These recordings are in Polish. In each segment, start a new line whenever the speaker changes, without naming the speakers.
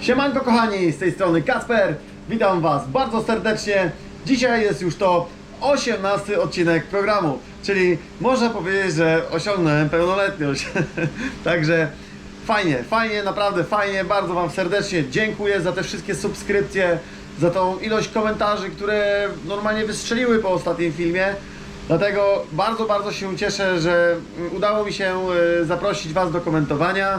Siemanko kochani, z tej strony Kasper. Witam Was bardzo serdecznie. Dzisiaj jest już to 18 odcinek programu, czyli można powiedzieć, że osiągnąłem pełnoletność. Także fajnie, fajnie, naprawdę fajnie. Bardzo Wam serdecznie dziękuję za te wszystkie subskrypcje, za tą ilość komentarzy, które normalnie wystrzeliły po ostatnim filmie. Dlatego bardzo, bardzo się cieszę, że udało mi się e, zaprosić Was do komentowania.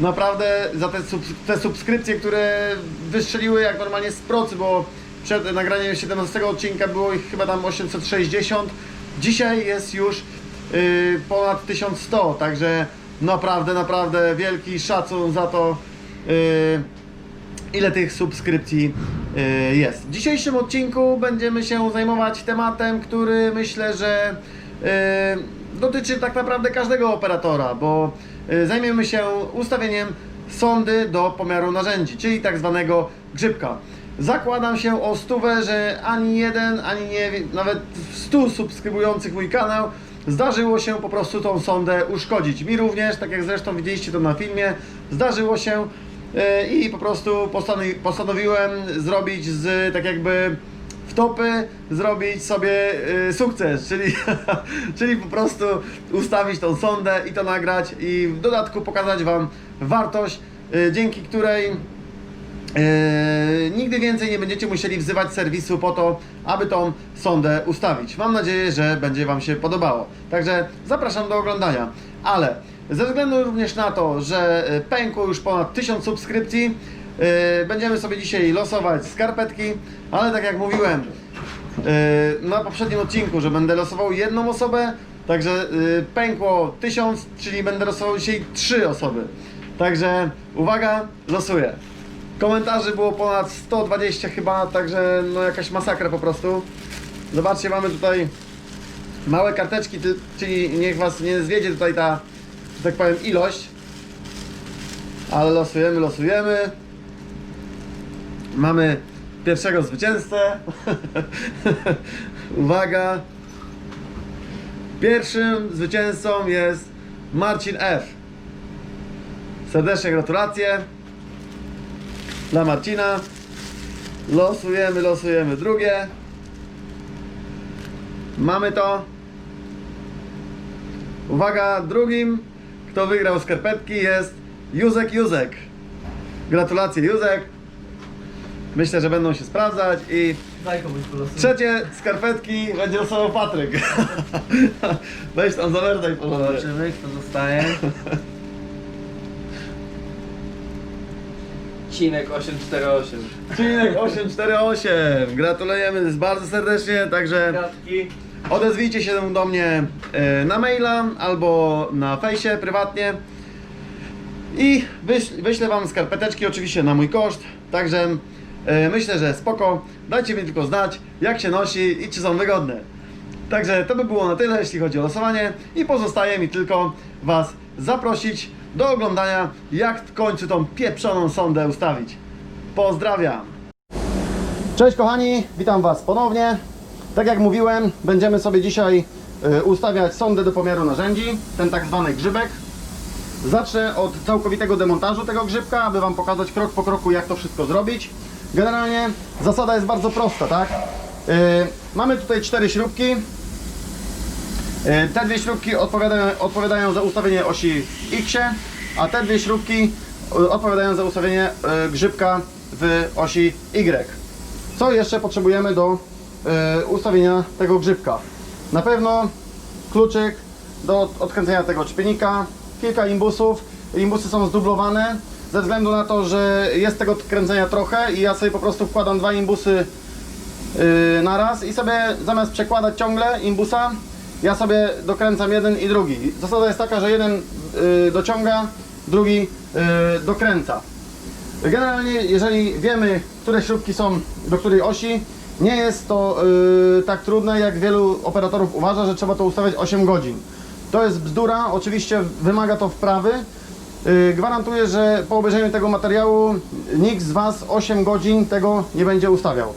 Naprawdę za te, te subskrypcje, które wystrzeliły jak normalnie z procy, bo przed nagraniem 17 odcinka było ich chyba tam 860. Dzisiaj jest już yy, ponad 1100, także naprawdę, naprawdę wielki szacun za to. Yy, ile tych subskrypcji y, jest. W dzisiejszym odcinku będziemy się zajmować tematem, który myślę, że y, dotyczy tak naprawdę każdego operatora, bo zajmiemy się ustawieniem sondy do pomiaru narzędzi, czyli tak zwanego grzybka. Zakładam się o stówę, że ani jeden, ani nie, nawet 100 subskrybujących mój kanał zdarzyło się po prostu tą sondę uszkodzić. Mi również, tak jak zresztą widzieliście to na filmie, zdarzyło się e, i po prostu postanowi, postanowiłem zrobić z tak jakby wtopy, zrobić sobie e, sukces, czyli, czyli po prostu ustawić tą sondę i to nagrać i w dodatku pokazać Wam wartość, e, dzięki której Eee, nigdy więcej nie będziecie musieli wzywać serwisu po to, aby tą sondę ustawić. Mam nadzieję, że będzie Wam się podobało. Także zapraszam do oglądania. Ale ze względu również na to, że e, pękło już ponad 1000 subskrypcji, będziemy sobie dzisiaj losować skarpetki, ale tak jak mówiłem e, na poprzednim odcinku, że będę losował jedną osobę, także e, pękło 1000, czyli będę losował dzisiaj 3 osoby. Także uwaga, losuję. Komentarzy było ponad 120 chyba, także no jakaś masakra po prostu. Zobaczcie, mamy tutaj małe karteczki, czyli niech was nie zwiedzie tutaj ta, że tak powiem, ilość. Ale losujemy, losujemy. Mamy pierwszego zwycięzcę. Uwaga. Pierwszym zwycięzcą jest Marcin F. Serdecznie gratulacje dla Marcina. Losujemy, losujemy drugie. Mamy to. Uwaga, drugim, kto wygrał skarpetki jest Józek Józek. Gratulacje Józek. Myślę, że będą się sprawdzać i
Daj komuś wylosuj.
trzecie skarpetki będzie losował Patryk. Weź tam zawerdaj porządek.
Zobaczymy kto zostaje. Cinek 848.
Cinek 848. Gratulujemy bardzo serdecznie, także
Kratki.
Odezwijcie się do mnie e, na maila albo na fejsie prywatnie i wyś, wyślę Wam skarpeteczki oczywiście na mój koszt, także myślę, że spoko. Dajcie mi tylko znać jak się nosi i czy są wygodne. Także to by było na tyle jeśli chodzi o losowanie i pozostaje mi tylko Was zaprosić do oglądania jak w końcu tą pieprzoną sondę ustawić. Pozdrawiam! Cześć kochani, witam Was ponownie. Tak jak mówiłem, będziemy sobie dzisiaj y, ustawiać sondę do pomiaru narzędzi, ten tak zwany grzybek. Zacznę od całkowitego demontażu tego grzybka, aby Wam pokazać krok po kroku jak to wszystko zrobić. Generalnie zasada jest bardzo prosta, tak? Y, mamy tutaj cztery śrubki. Y, Te dwie śrubki odpowiadają, odpowiadają za ustawienie osi X, a te dwie śrubki y, odpowiadają za ustawienie y, grzybka w osi Y. Co jeszcze potrzebujemy do y, ustawienia tego grzybka? Na pewno kluczyk do od- odkręcenia tego czpienika, kilka imbusów. Imbusy są zdublowane ze względu na to, że jest tego kręcenia trochę i ja sobie po prostu wkładam dwa imbusy yy, na raz i sobie zamiast przekładać ciągle imbusa, ja sobie dokręcam jeden i drugi. Zasada jest taka, że jeden yy, dociąga, drugi yy, dokręca. Generalnie, jeżeli wiemy, które śrubki są do której osi, nie jest to yy, tak trudne, jak wielu operatorów uważa, że trzeba to ustawiać 8 godzin. To jest bzdura, oczywiście wymaga to wprawy. Yy, gwarantuję, że po obejrzeniu tego materiału nikt z Was 8 godzin tego nie będzie ustawiał.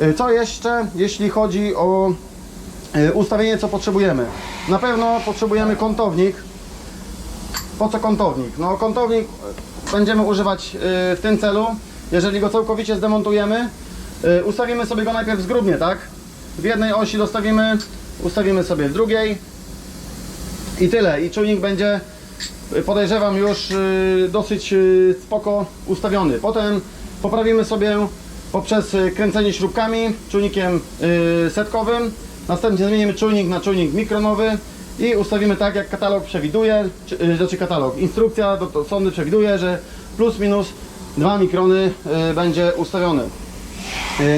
Yy, co jeszcze, jeśli chodzi o yy, ustawienie, co potrzebujemy? Na pewno potrzebujemy kątownik. Po co kątownik? No kątownik będziemy używać y, w tym celu. Jeżeli go całkowicie zdemontujemy, y, ustawimy sobie go najpierw zgrubnie, tak? W jednej osi dostawimy, ustawimy sobie w drugiej i tyle. I czujnik będzie, y, podejrzewam, już y, dosyć y, spoko ustawiony. Potem poprawimy sobie poprzez y, kręcenie śrubkami, czujnikiem setkowym. Następnie zmienimy czujnik na czujnik mikronowy i ustawimy tak, jak katalog przewiduje, czy, znaczy katalog, instrukcja do, do sondy przewiduje, że plus minus 2 mikrony będzie ustawiony.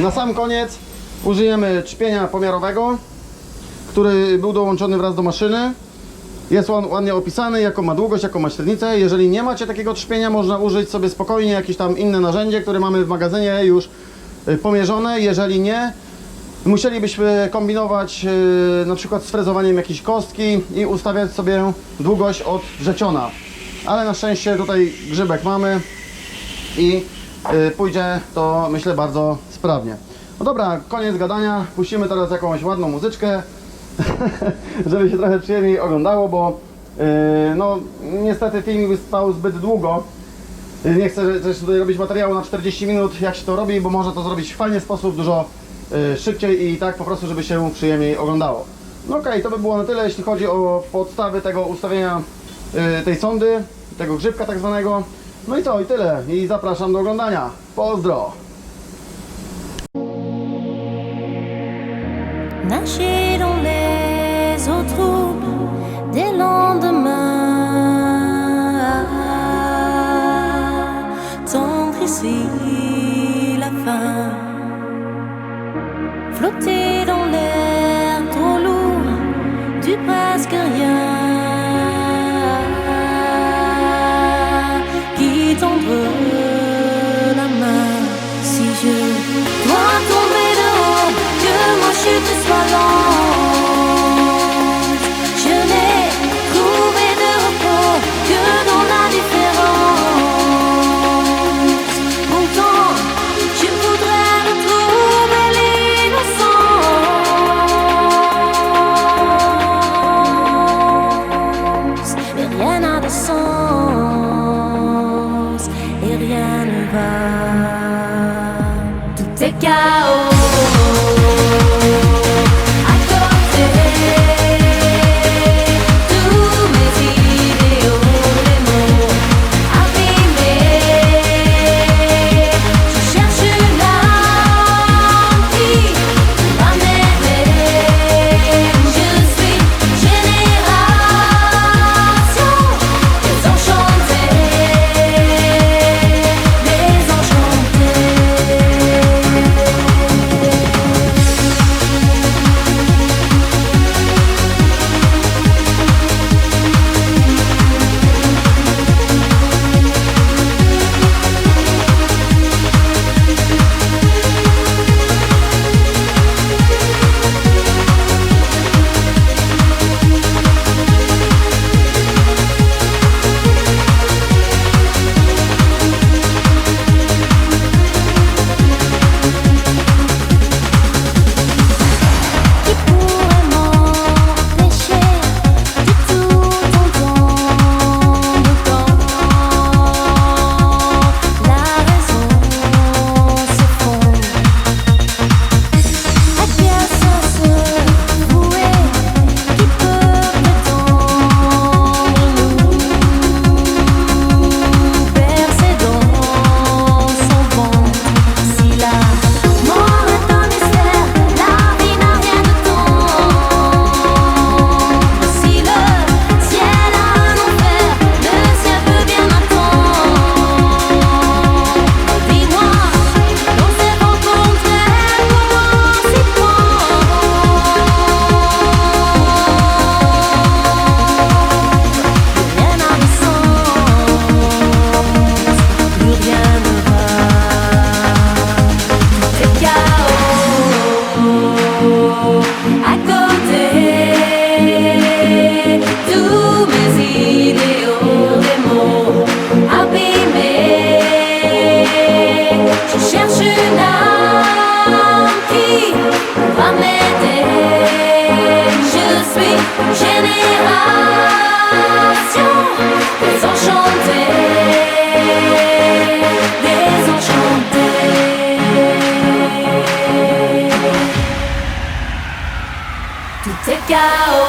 Na sam koniec użyjemy czpienia pomiarowego, który był dołączony wraz do maszyny. Jest on ładnie opisany, jaką ma długość, jaką ma średnicę. Jeżeli nie macie takiego trzpienia, można użyć sobie spokojnie jakieś tam inne narzędzie, które mamy w magazynie już y, pomierzone. Jeżeli nie, musielibyśmy kombinować y, na przykład z frezowaniem jakiejś kostki i ustawiać sobie długość od wrzeciona. Ale na szczęście tutaj grzybek mamy i y, pójdzie to myślę bardzo sprawnie. No dobra, koniec gadania. Puścimy teraz jakąś ładną muzyczkę, żeby się trochę przyjemniej oglądało, bo y, no niestety filmik trwał zbyt długo. Y, Nie chcę też tutaj robić materiału na 40 minut, jak się to robi, bo można to zrobić w fajny sposób, dużo y, szybciej i tak po prostu, żeby się przyjemniej oglądało. No okej, to by było na tyle, jeśli chodzi o podstawy tego ustawienia tej sondy, tego grzybka tak zwanego. No i co, i tyle. I zapraszam do oglądania. Pozdro!
Eaux troubles des lendemains. Tendre ici la fin. Flotter dans l'air trop lourd du presque
돌아오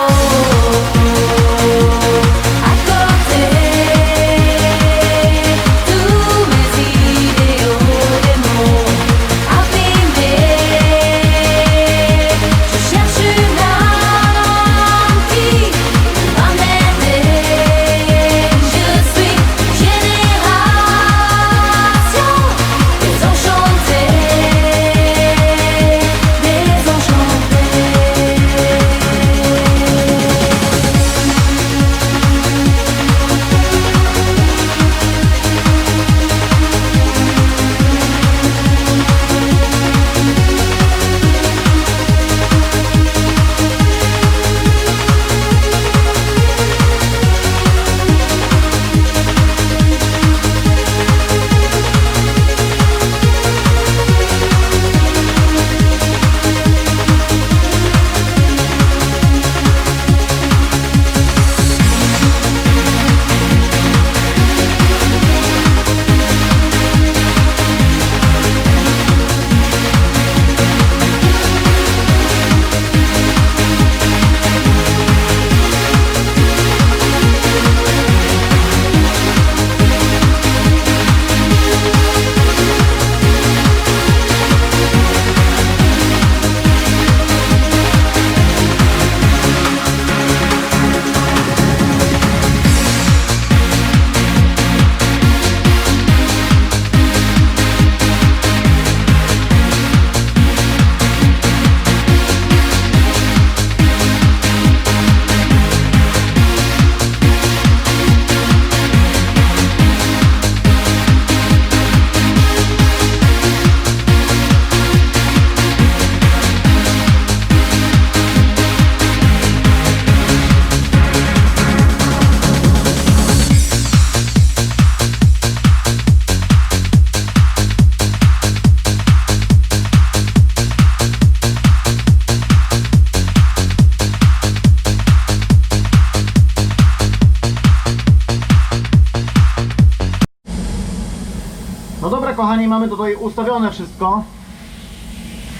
tutaj ustawione wszystko.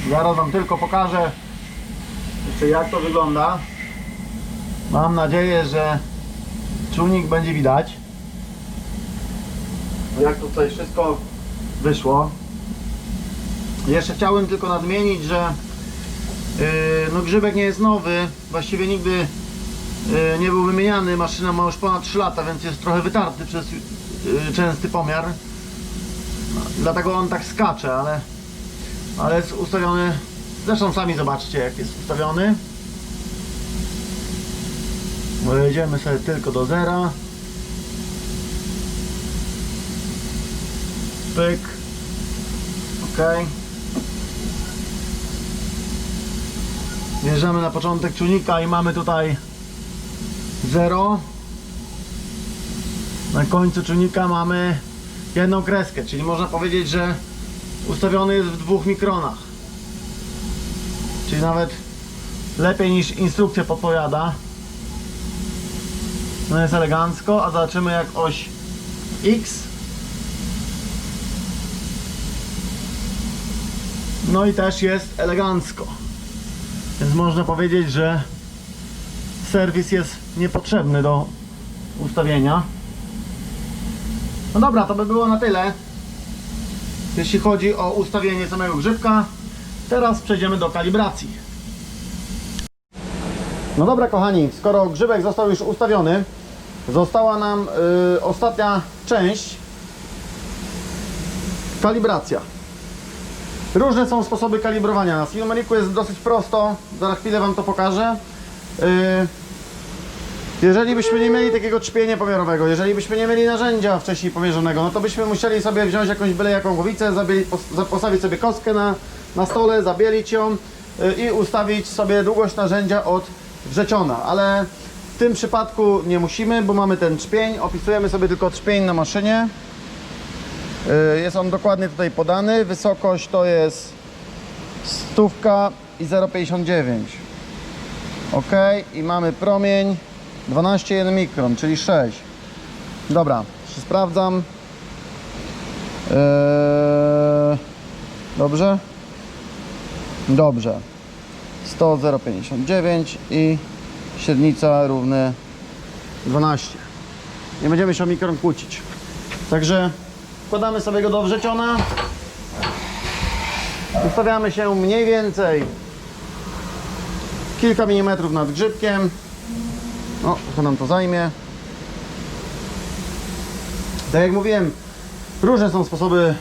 Zaraz wam tylko pokażę jeszcze jak to wygląda. Mam nadzieję, że czujnik będzie widać. Jak tutaj wszystko wyszło. Jeszcze chciałem tylko nadmienić, że yy, no grzybek nie jest nowy. Właściwie nigdy yy, nie był wymieniany. Maszyna ma już ponad 3 lata, więc jest trochę wytarty przez yy, częsty pomiar. Dlatego on tak skacze, ale, ale jest ustawiony. Zresztą sami zobaczcie jak jest ustawiony. Jedziemy sobie tylko do zera. Pyk. Ok. Wjeżdżamy na początek czujnika i mamy tutaj 0. Na końcu czujnika mamy jedną kreskę, czyli można powiedzieć, że ustawiony jest w dwóch mikronach. Czyli nawet lepiej niż instrukcja podpowiada. No jest elegancko, a zobaczymy jak oś X. No i też jest elegancko. Więc można powiedzieć, że serwis jest niepotrzebny do ustawienia. No dobra, to by było na tyle. Jeśli chodzi o ustawienie samego grzybka. Teraz przejdziemy do kalibracji. No dobra kochani, skoro grzybek został już ustawiony, została nam y, ostatnia część. Kalibracja. Różne są sposoby kalibrowania. Na Silmeriku jest dosyć prosto, za chwilę Wam to pokażę. Y, jeżeli byśmy nie mieli takiego trzpienia pomiarowego, jeżeli byśmy nie mieli narzędzia wcześniej pomierzonego, no to byśmy musieli sobie wziąć jakąś byle jaką głowicę, postawić sobie kostkę na, na stole, zabielić ją y, i ustawić sobie długość narzędzia od wrzeciona, ale w tym przypadku nie musimy, bo mamy ten trzpień, opisujemy sobie tylko trzpień na maszynie. Y, Jest on dokładnie tutaj podany, wysokość to jest stówka i 0,59 Ok, i mamy promień 12,1 mikron, czyli 6. Dobra, jeszcze sprawdzam. Eee, dobrze? Dobrze. 100 0,59 i średnica równe 12 nie będziemy się o mikron kłócić także wkładamy sobie go do wrzeciona ustawiamy się mniej więcej kilka milimetrów nad grzybkiem o, to nam to zajmie tak jak mówiłem różne są sposoby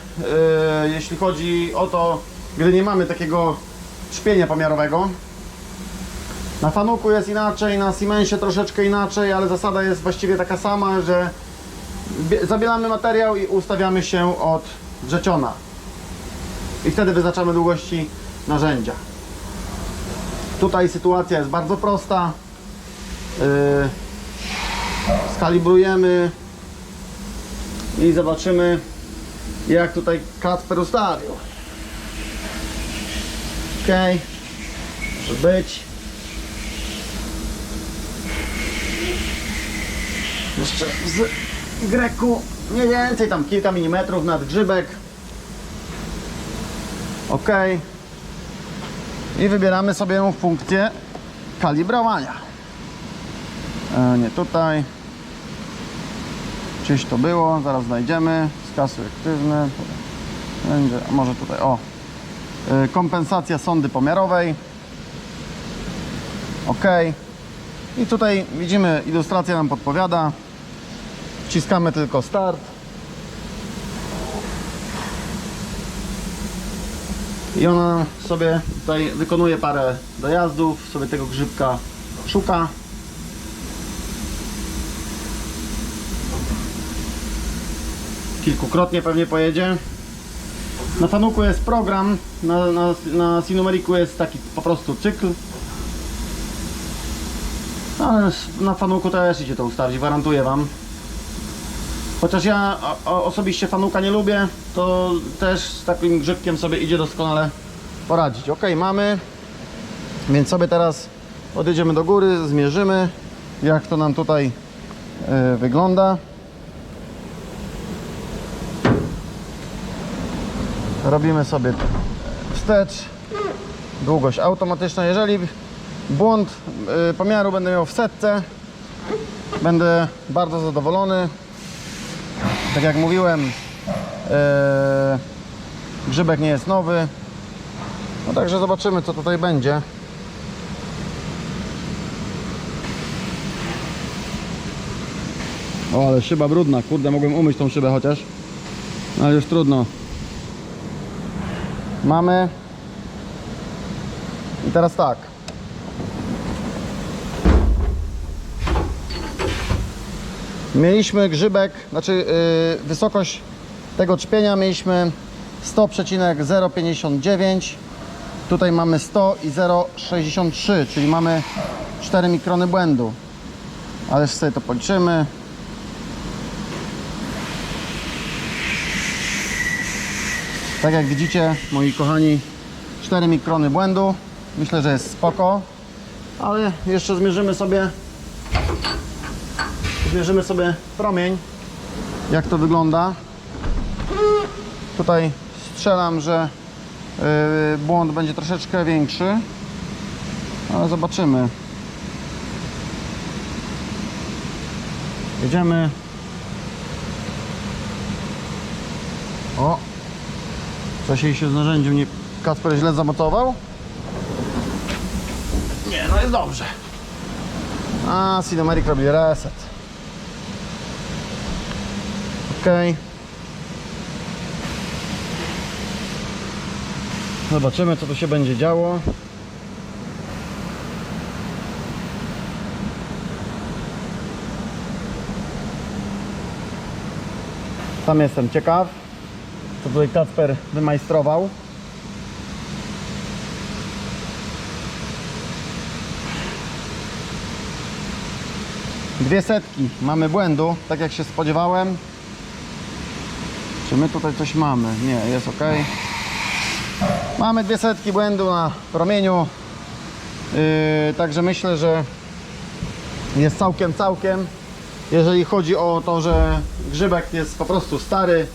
yy, jeśli chodzi o to gdy nie mamy takiego szpienia pomiarowego na fanuku jest inaczej, na Siemensie troszeczkę inaczej, ale zasada jest właściwie taka sama, że bie- zabielamy materiał i ustawiamy się od wrzeciona. I wtedy wyznaczamy długości narzędzia. Tutaj sytuacja jest bardzo prosta. Yy, skalibrujemy i zobaczymy jak tutaj Kacper ustawił. Ok, może być. Jeszcze z greku mniej więcej tam kilka milimetrów nad grzybek. Ok. I wybieramy sobie funkcję kalibrowania. E, nie tutaj. Gdzieś to było, zaraz znajdziemy. Skasuj aktywny. Będzie, może tutaj, o. E, kompensacja sondy pomiarowej. OK. I tutaj widzimy, ilustracja nam podpowiada. Wciskamy tylko start. I ona sobie tutaj wykonuje parę dojazdów, sobie tego grzybka szuka. Kilkukrotnie pewnie pojedzie. Na Fanuku jest program, na, na, na Sinumeriku jest taki po prostu cykl. Ale na Fanuku też idzie to ustawić, gwarantuję Wam. Chociaż ja osobiście Fanuka nie lubię, to też z takim grzybkiem sobie idzie doskonale poradzić. Ok, mamy. Więc sobie teraz odjedziemy do góry, zmierzymy jak to nam tutaj e, wygląda. Robimy sobie wstecz, długość automatyczna. Jeżeli błąd y, pomiaru będę miał w setce, będę bardzo zadowolony. Tak jak mówiłem, y, grzybek nie jest nowy. No także zobaczymy co tutaj będzie. O, ale szyba brudna, kurde, mogłem umyć tą szybę chociaż. No, ale już trudno. Mamy. I teraz tak. Mieliśmy grzybek, znaczy yy, wysokość tego czpienia mieliśmy 100,059. Tutaj mamy 100 i 0,63, czyli mamy 4 mikrony błędu. Ale sobie to policzymy. Tak jak widzicie, moi kochani, 4 mikrony błędu. Myślę, że jest spoko. Ale jeszcze zmierzymy sobie zmierzymy sobie promień jak to wygląda. Tutaj strzelam, że yy, błąd będzie troszeczkę większy. Ale zobaczymy. Jedziemy. Jej się z narzędziem nie... Kasper źle zamocował? Nie, no jest dobrze. A, Cinemaric robi reset. Ok. Zobaczymy, co tu się będzie działo. Sam jestem ciekaw co tutaj Kacper wymajstrował. Dwie setki mamy błędu, tak jak się spodziewałem. Czy my tutaj coś mamy? Nie, jest ok. Mamy dwie setki błędu na promieniu. Yy, także myślę, że jest całkiem, całkiem. Jeżeli chodzi o to, że grzybek jest po prostu stary,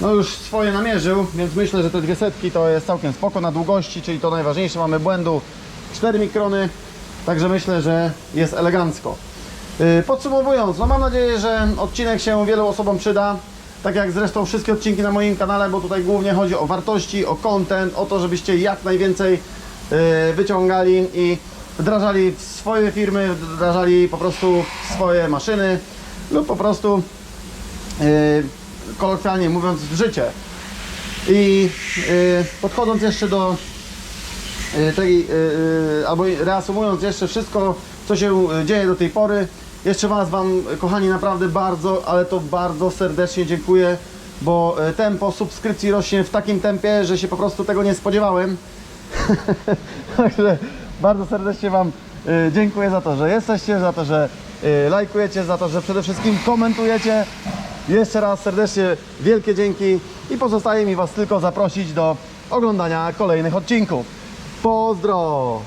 no już swoje namierzył, więc myślę, że te dwie setki to jest całkiem spoko na długości, czyli to najważniejsze, mamy błędu 4 mikrony, także myślę, że jest elegancko. Yy, Podsumowując, no mam nadzieję, że odcinek się wielu osobom przyda. Tak jak zresztą wszystkie odcinki na moim kanale, bo tutaj głównie chodzi o wartości, o content, o to, żebyście jak najwięcej yy, wyciągali i wdrażali w swoje firmy, wdrażali po prostu swoje maszyny lub po prostu yy, kolokwialnie mówiąc w życie. I yy, podchodząc jeszcze do yy, tej, yy, albo reasumując jeszcze wszystko, co się yy, dzieje do tej pory, jeszcze raz Wam, kochani, naprawdę bardzo, ale to bardzo serdecznie dziękuję, bo tempo subskrypcji rośnie w takim tempie, że się po prostu tego nie spodziewałem. Także bardzo serdecznie Wam y, dziękuję za to, że jesteście, za to, że y, lajkujecie, za to, że przede wszystkim komentujecie. Jeszcze raz serdecznie wielkie dzięki i pozostaje mi Was tylko zaprosić do oglądania kolejnych odcinków. Pozdro!